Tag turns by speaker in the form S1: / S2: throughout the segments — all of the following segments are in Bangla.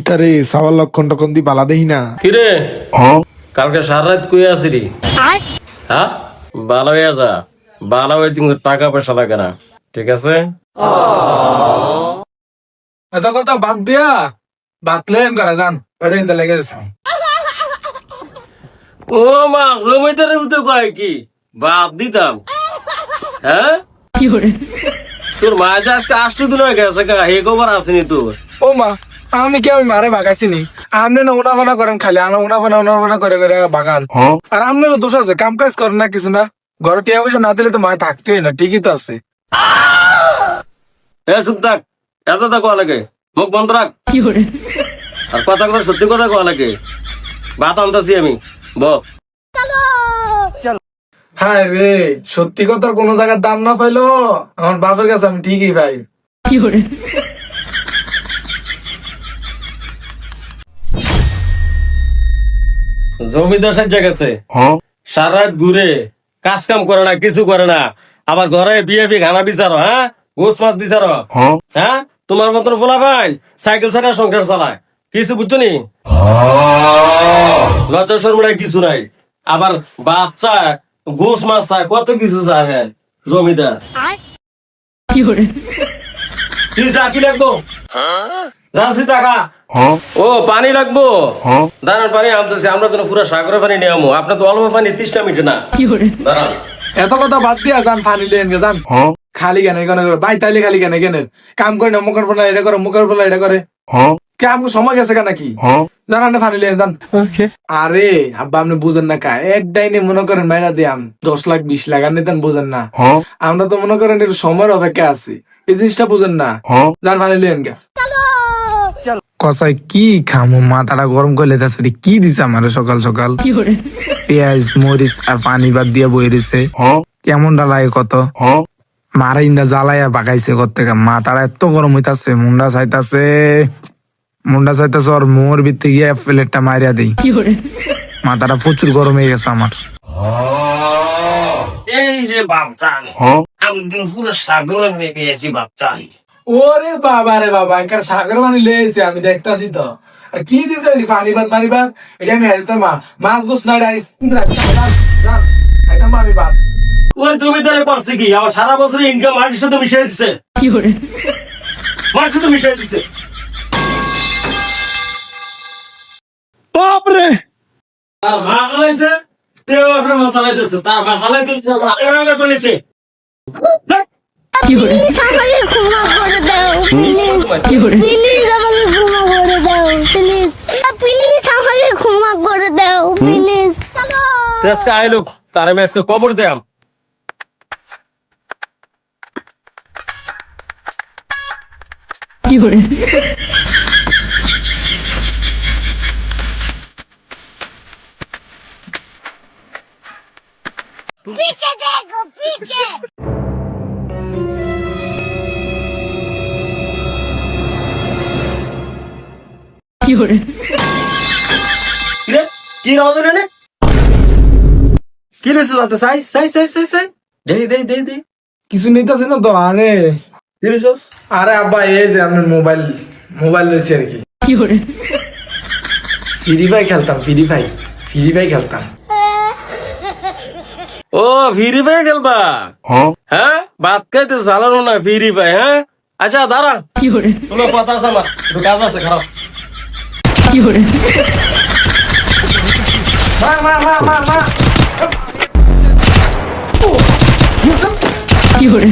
S1: কিতারে সাওয়ার লক্ষণ টক্ষণ দি বালা দেহি না।
S2: কিরে? কালকে সারা রাত কুয়ে আসিরি হ্যাঁ? ভালো হয়ে যা। ভালো হয়ে কিন্তু টাকা পয়সা লাগে না। ঠিক আছে?
S1: এত কথা বাদ দিয়া। বাতলেন করা যান। এটা ইন্দা লেগে গেছে।
S2: ও মা জমিদারের মতো কয় কি? বাদ দিতাম। হ্যাঁ? তোর মা যে আজকে আষ্ট দিন হয়ে গেছে কা হে খবর আসেনি তোর।
S1: ও মা আমি কি আমি মারে বাগাইছি নি আপনি না উনা ফানা করেন খালি আনা উনা ফানা উনা ফানা করে করে বাগান আর আপনারও দোষ আছে কাম কাজ করেন না কিছু না। ঘরে টিয়া পয়সা না দিলে তো মায় থাকতেই না ঠিকই তো আছে।
S2: এ থাক। এত তা কোয়া লাগে? মুখ বন্ধ রাখ। আর কথা কথা সত্যি কথা কোয়া লাগে? ভাত আনতাছি আমি। ব।
S1: হায় রে সত্যি কথার কোনো জায়গার দাম না পাইলো? আমার বাপের কাছে আমি ঠিকই পাই।
S2: জমিদার সাজ্জা গেছে সারা রাত ঘুরে কাজ কাম করে না কিছু করে না। আবার ঘরে বিয়ে বিয়ে খানা বিচারো হ্যাঁ? গোস মাছ বিচারো। হ্যাঁ। তোমার মতন ফোলা ভাই সাইকেল ছাড়া সংসার চালায়। কিছু বুঝছ নি? লজ্জা শর্মায় কিছু নাই। আবার বাচ্চা গোস মাছ চায় কত কিছু চায় হ্যাঁ জমিদার। কি চা কি লাগবো? যাচ্ছি টাকা ও পানি লাগবো? দাঁড়ান পানি আনতেছি। আমরা তো পুরো সাগরে পানি নিয়ে আমো। আপনার তো অল্প পানি তিরিশটা মিটে না। দাঁড়ান।
S1: এত কথা বাদ দিয়া যান যান। খালি কেন এখানে বাই তাইলে খালি কেন কেন। কাম করে না মুখের ফোলা এটা করে মুখের ফোলা এটা করে। কে আমাকে সময় গেছে কেন কি জানান না ফানি লেন যান। আরে আব্বা আপনি বুঝেন না কা? এক ডাইনে মনে করেন মাইরা দিয়াম। দশ লাখ বিশ লাখ আর নিতেন বুঝেন না। আমরা তো মনে করেন একটু সময়ের অপেক্ষা আছি। এই জিনিসটা বুঝেন না। যান ফানি লেন গে কসাই কি খামো? মাথাটা গরম করে লেতেছে কি দিছে আমার সকাল সকাল? পেঁয়াজ মরিচ আর পানি বাদ দিয়ে বই রয়েছে কেমন লাগে কত? মারা ইন্দা জ্বালাইয়া বাগাইছে কত থেকে। মাথাটা এত গরম হইতাছে মুন্ডা চাইতাছে মুন্ডা চাইতাছে ওর মোর ভিত্তি গিয়ে প্লেটটা মারিয়া দেই। মাথাটা প্রচুর গরম হয়ে গেছে আমার।
S2: এই যে বাপচান আমি পুরো সাগরে নিয়ে গেছি বাপচান
S1: ওরে বাবা রে বাবা একার সাগর পানি লেগেছে আমি দেখতাছি তো। আর কি দিছে পানি ভাত পানি ভাত এটা আমি হাইতাম মা। মাছ গোস না ডাই খাইতাম আমি ভাত
S2: ওই জমিদারে কি? আমার সারা বছর ইনকাম মাটির সাথে মিশিয়ে দিছে। মাটির সাথে মিশিয়ে দিছে।
S1: বাপরে!
S2: তার মা চালাইছে তেও আপনার মা চালাইতেছে। তার মা চালাইতেছে
S3: প্লিজ আমাকে ক্ষমা করে দাও প্লিজ প্লিজ আমাকে ক্ষমা করে দাও প্লিজ প্লিজ আমাকে ক্ষমা করে দাও প্লিজ চলো
S2: আজকে আইলো তার আমি আজকে কবর দেয়াম।
S3: পিছে দেখো পিছে।
S2: কিরে? কি আওয়াজ রে? কি রেছো তাতে সাই সাই সাই সাই সাই দেই দেই দেই দেই।
S1: কিছু নিতেছে না তো আরে।
S2: কি রেছস
S1: আরে আব্বা এই যে আপনার মোবাইল মোবাইল লইছি আর কি। ফ্রি ফাই খেলতাম ফ্রি ফাই ফ্রি ফাই খেলতাম।
S2: ও ফিরি পাই খেলবা? হ্যাঁ। ভাত খাইতে চালানো না ফিরি পাই হ্যাঁ? আচ্ছা দাঁড়া। তোমার কথা আছে আমার কাজ আছে খারাপ।
S1: কি করে?
S2: কি করে?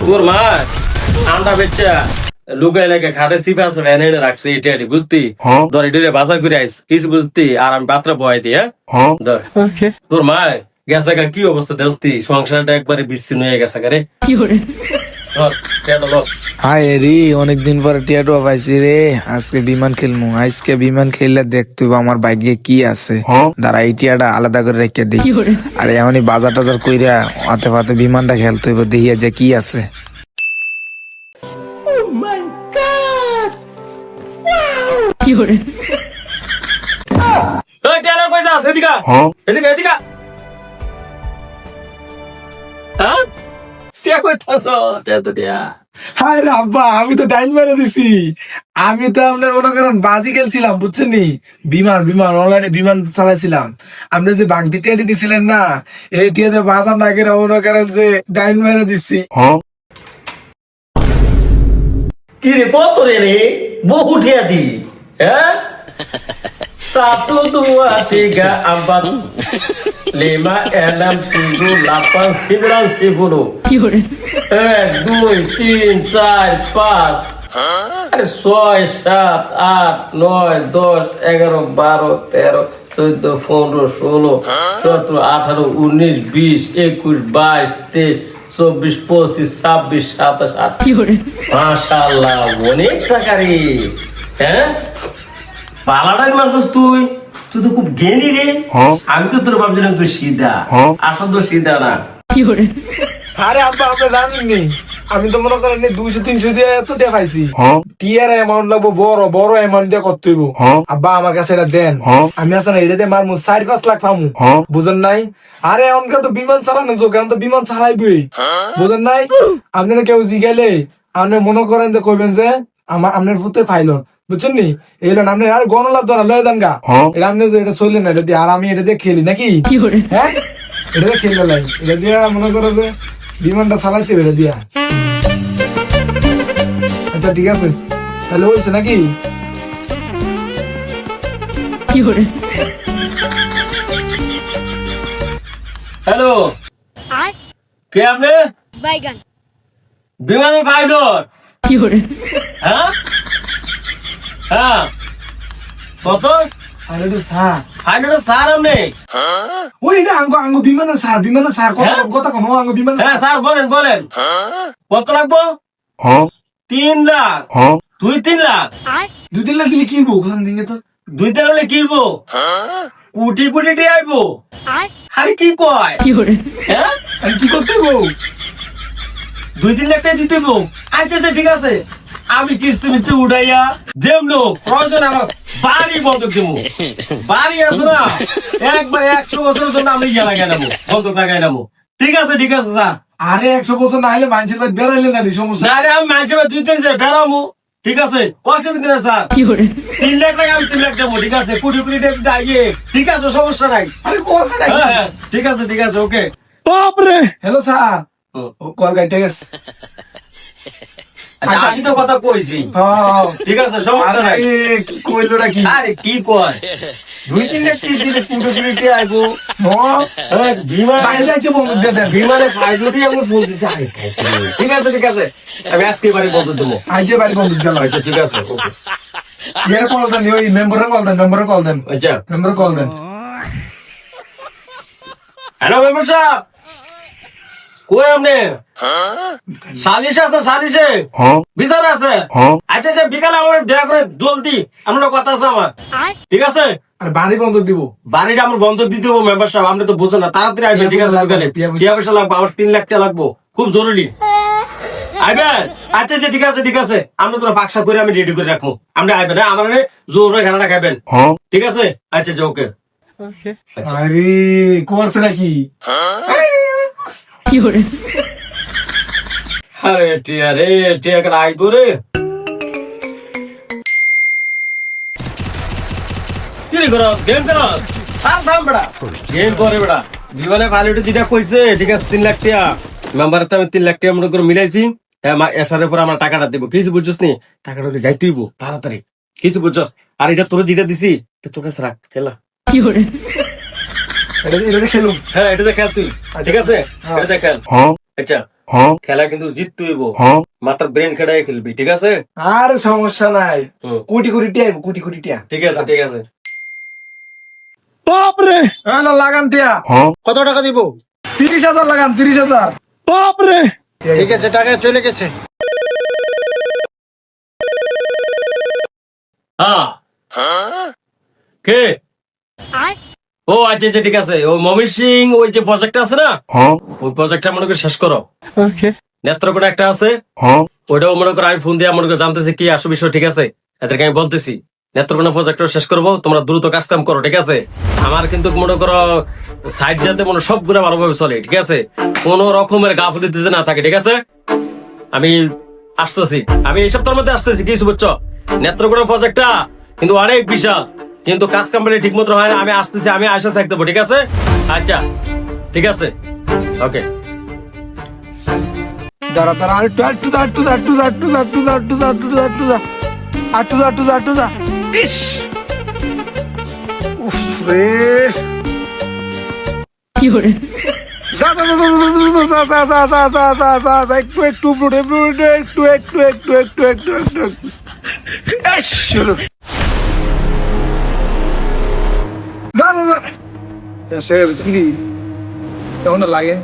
S2: তোর মা আন্ডা বেচা লুকাই লাগে খাটে সিপে আছে ভ্যান এটা রাখছে এটা এটি বুঝতি? হ্যাঁ। ধর এটি বাজার করে আইস কিছু বুঝতি? আর আমি পাত্র বয় দিয়ে ধর। তোর মা গেছে কি অবস্থা দেখতি সংসারটা একবারে বিচ্ছিন্ন হয়ে গেছে রে। কি করে?
S4: হায় রে অনেকদিন পরে টিয়াটুয়া পাইছি রে। আজকে বিমান খেলমু। আজকে বিমান খেললে দেখতে আমার বাইকে কি আছে। দাঁড়া এই টিয়াটা আলাদা করে রেখে দিই আর এমনই বাজার টাজার কইরা হাতে ফাতে বিমানটা খেলতে হইব দেখিয়া যে কি আছে।
S2: এই টেলর এদিকে এদিকে এদিকে হ্যাঁ? টিয়া কইতাছ
S1: হায় রে আব্বা আমি তো ডাইন মেরে দিছি। আমি তো আপনার মনে করেন বাজি খেলছিলাম বুঝছেন নি? বিমান বিমান অনলাইনে বিমান চালাইছিলাম। আপনি যে বাংটি টেটি দিছিলেন না এই টিয়াতে বাজার না করে মনে করেন যে ডাইন মেরে দিছি।
S2: কি রে কত রে রে বহু টিয়া দি হ্যাঁ? satu dua tiga empat lima enam tujuh delapan sembilan sepuluh এক দুই তিন চার পাঁচ। আরে ছয় সাত আট নয় দশ এগারো বারো তেরো চোদ্দ পনেরো ষোলো সতেরো আঠারো উনিশ বিশ একুশ বাইশ তেইশ চব্বিশ পঁচিশ ছাব্বিশ সাতাশ আঠাশ মাশাল্লাহ অনেক টাকা রে। হ্যাঁ? পালাটাই মারছিস তুই? তুই তো খুব জ্ঞানী রে। আমি তো তোর ভাবছিলাম তুই সিধা। আসল তো সিধা না।
S1: আরে আব্বা আপনি জানেননি? আমি তো মনে করেন দুইশো তিনশো দিয়ে এত পাইছি। টিয়ার অ্যামাউন্ট লাগবো বড় বড় অ্যামাউন্ট দিয়ে কত হইব। আব্বা আমার কাছে এটা দেন। আমি আসলে এটা দিয়ে মারমু চার পাঁচ লাখ পামু। বুঝেন নাই? আরে তো বিমান চালানো যোগ এখন তো বিমান চালাইবই। বুঝেন নাই? আপনারা কেউ জিগাইলে আপনি মনে করেন যে কইবেন যে আমার আপনার ফাইলন বুঝছেন নি? এইলেন আপনি আর গণলাভ ধরা লয়ে দেন গা এটা আপনি এটা না এটা দিয়ে আর আমি এটা দিয়ে খেলি নাকি? হ্যাঁ? এটা দিয়ে খেললে লাই। এটা দিয়ে মনে করো যে বিমানটা চালাইতে এটা দিয়া। আচ্ছা ঠিক আছে। তাহলে হয়েছে নাকি?
S2: হ্যালো। কে আপনি?
S3: বাইগান।
S2: বিমানের পাইলট হ্যাঁ? হ্যাঁ। কত?
S1: ওই এটা আঙ্গো আঙ্গো বিমানের স্যার বিমানের স্যার কথা
S2: হ্যাঁ?
S1: কথা আঙ্গো বিমানের
S2: হ্যাঁ
S1: স্যার।
S2: স্যার বলেন বলেন। কত লাগবো? তিন লাখ। দুই তিন লাখ।
S1: দুই দিন দিলে কি ওখান দিকে তো
S2: দুই তিন হলে কিনবো কোটি কোটি দিয়ে আইবো। আরে কি কয়? হ্যাঁ?
S1: আমি কি করতে
S2: দুই তিন লাখ টাকা দিতে। আচ্ছা আচ্ছা ঠিক আছে। আমি কিস্তি মিস্তি উঠাইয়া যেমন প্রয়োজন আমার বাড়ি বন্ধক দেবো। বাড়ি আছে না একবার একশো বছরের জন্য আমি ইয়া লাগাই নেব বন্ধক লাগাই নেব। ঠিক আছে ঠিক আছে স্যার।
S1: আরে একশো বছর না হলে মানুষের বাড়ি বেড়াইলে না সমস্যা।
S2: আরে আমি মানুষের বাড়ি দুই তিন যে বেড়ামু। ঠিক আছে অসুবিধা নেই স্যার। তিন লাখ টাকা আমি তিন লাখ দেবো ঠিক আছে। কুড়ি কুড়ি টাকা আইয়ে ঠিক আছে সমস্যা নাই।
S1: আরে
S2: হ্যাঁ হ্যাঁ, ঠিক আছে ঠিক আছে ওকে।
S1: বাপরে! Hello sir. ও। কল গাইতে গেছে।
S2: আচ্ছা আমি তো কথা কইছি।
S1: হ্যাঁ।
S2: ঠিক আছে সমস্যা নাই।
S1: কি কইলো নাকি
S2: আরে কি কয়? দুই তিন লাখ
S1: হ্যাঁ,
S2: বিমান
S1: বাইরে বন্ধ দিয়ে দেন
S2: বিমানে পাইলটই আমি ফোন দিছি আরে ঠিক আছে ঠিক আছে। আমি আজকে বাড়ি বন্ধ দেবো।
S1: বাড়ি বন্ধ
S2: আচ্ছা ঠিক আছে ওকে।
S1: মেরে কল দেন ওই মেম্বারে কল দেন মেম্বারে কল দেন।
S2: আচ্ছা।
S1: মেম্বারে কল দেন।
S2: হ্যালো মেম্বার সাহেব! কই আপনি? সালিশ আছে সালিশে? বিচার আছে? আচ্ছা আচ্ছা বিকালে আমার দয়া করে জলদি আপনার কথা আছে আমার? ঠিক আছে?
S1: আরে বাড়ি বন্ধ দিব।
S2: বাড়িটা আমার বন্ধ দিতে হবে মেম্বার সাহেব আপনি তো বুঝছেন না। তাড়াতাড়ি আসবেন ঠিক আছে বিকালে।
S1: টিয়া পয়সা-
S2: লাগবে আমার তিন লাখ টাকা লাগবো। খুব জরুরি। আইবেন? আচ্ছা আচ্ছা ঠিক আছে ঠিক আছে। আমরা তোরা বাক্সা করে আমি রেডি করে রাখব। আপনি আইবেন হ্যাঁ? আমার জোর খেলাটা খাইবেন। ঠিক আছে? আচ্ছা আচ্ছা ওকে।
S1: আরে করছে নাকি?
S2: আরে টিয়া রে টিয়া কেন আইবো রে। কি করো গেম করো থাম বেড়া গেম করে বেড়া যেটা কইছে ঠিক আছে তিন লাখ টাকা মেম্বারের তো আমি তিন লাখ টাকা মনে করে মিলাইছি। হ্যাঁ এসারের পর আমার টাকাটা দিব। কিছু বুঝছিস নি? টাকাটা যাইতে হইব তাড়াতাড়ি। কিছু বুঝছস? আর এটা তোর যেটা দিছি তোর কাছে রাখ খেলা।
S1: এটা এটা খেলুম
S2: হ্যাঁ এটা খেল তুই। ঠিক আছে?
S1: হ্যাঁ।
S2: খেল আচ্ছা। খেলা কিন্তু জিততে হইব মাথার ব্রেন খেড়াই খেলবি ঠিক আছে?
S1: আর সমস্যা নাই। কোটি কোটি টিয়া কোটি কোটি টিয়া
S2: ঠিক আছে ঠিক আছে।
S1: বাপরে! হ্যালো লাগান টিয়া
S5: কত টাকা দিব?
S1: তিরিশ হাজার লাগান তিরিশ হাজার। বাপরে!
S5: ঠিক আছে টাকা চলে গেছে।
S2: হ্যাঁ। কে? ও আচ্ছা আচ্ছা ঠিক আছে। ও মমির সিং ওই যে প্রজেক্ট আছে না? ওই প্রজেক্টটা মনে করে শেষ করো। নেত্রকোনা একটা আছে। ওইটাও মনে করো আমি ফোন দিয়ে মনে করে জানতেছি কি আসো বিষয় ঠিক আছে? এদেরকে আমি বলতেছি নেত্রকোনা প্রজেক্টর শেষ করব তোমরা দ্রুত কাজ কাম করো ঠিক আছে? আমার কিন্তু মনে করো সাইড যাতে মনে সবগুলো ভালোভাবে চলে ঠিক আছে? কোন রকমের গাফলি দিতে না থাকে ঠিক আছে? আমি আসতেছি। আমি এই সপ্তাহের মধ্যে আসতেছি কিছু বুঝছ? নেত্রকোনা প্রজেক্টটা কিন্তু অনেক বিশাল। কিন্তু কাজ কাম্পানি ঠিক মতো হয় না আমি আসতেছি আমি আসা থাকতে ঠিক আছে আচ্ছা ঠিক আছে ওকে
S1: দাঁড়া দাঁড়া যা, আরেকটু যা, আরেকটু যা, আরেকটু যা। আরেকটু যা, আরেকটু যা, আরেকটু যা। ইস! উফ রে। যা, যা, যা, যা, যা, যা, যা, যা, যা, যা, যা, যা, যা, একটু একটু উপরে, একটু একটু একটু একটু একটু একটু একটু একটু Jeg sagde det lige i underlaget.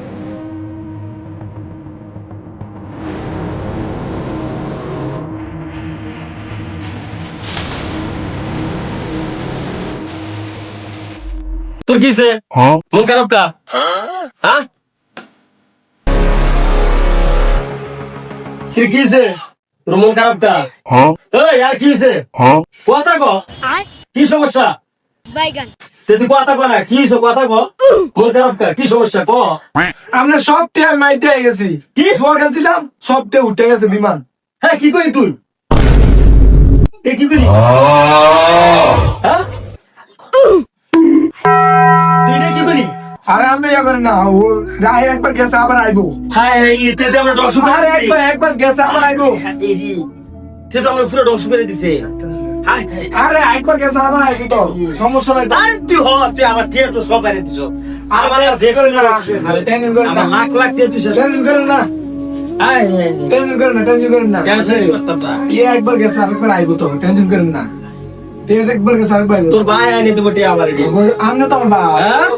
S1: तुर्की
S2: से? हाँ। कर आपका हाँ। हाँ? तुर्की से? रुमन कर हाँ। यार क्यों हाँ। था को हाँ? किस
S3: समस्या?
S2: बैगन। তুই কথা কো না কি কথা কো খারাপটা কি সমস্যা? কো?
S1: আমরা সব টিয়া মাইতে হয়ে গেছি।
S2: কি?
S1: জোয়ার খেলছিলাম সব টিয়া উঠে গেছে বিমান।
S2: হ্যাঁ কি করি তুই? এ কি করি? হ্যাঁ? তুই কি করি?
S1: আরে আপনি ইয়া করেন না ও রায় একবার গেছে আবার আইবো।
S2: হ্যাঁ এতে তো আমরা করে
S1: আরে একবার একবার গেছে আবার আইবো।
S2: সে তো আমরা পুরো ধ্বংস করে দিছে। হায়, হায়।
S1: আরে একবার গেছে আবার আইবো তো সমস্যা নাই তো।
S2: আরে তুই হ তুই আমার থিয়েটার সব বাইরে দিছ আমার যে করে না
S1: আরে টেনশন করেন না
S2: আমার লাখ লাখ দিয়ে তুই
S1: টেনশন করেন না। টেনশন করেন না টেনশন করেন না? কে একবার গেছে আরেকবার আইবো তো টেনশন করেন না টিয়া একবার গেছে আরেকবার
S2: তোর ভাই আনি দেবো টিয়া আমার।
S1: আপনি তো আমার বাপ
S2: হ্যাঁ?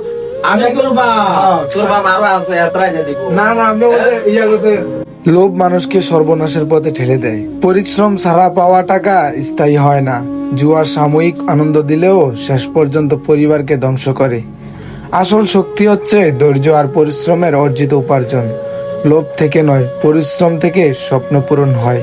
S2: আমি তোর
S1: হ্যাঁ।
S2: তোর আরও আছে এতটাই না
S1: না না আপনি ইয়া করছে
S4: লোভ মানুষকে সর্বনাশের পথে ঠেলে দেয়। পরিশ্রম ছাড়া পাওয়া টাকা স্থায়ী হয় না। জুয়া সাময়িক আনন্দ দিলেও শেষ পর্যন্ত পরিবারকে ধ্বংস করে। আসল শক্তি হচ্ছে ধৈর্য আর পরিশ্রমের অর্জিত উপার্জন। লোভ থেকে নয়, পরিশ্রম থেকে স্বপ্ন পূরণ হয়।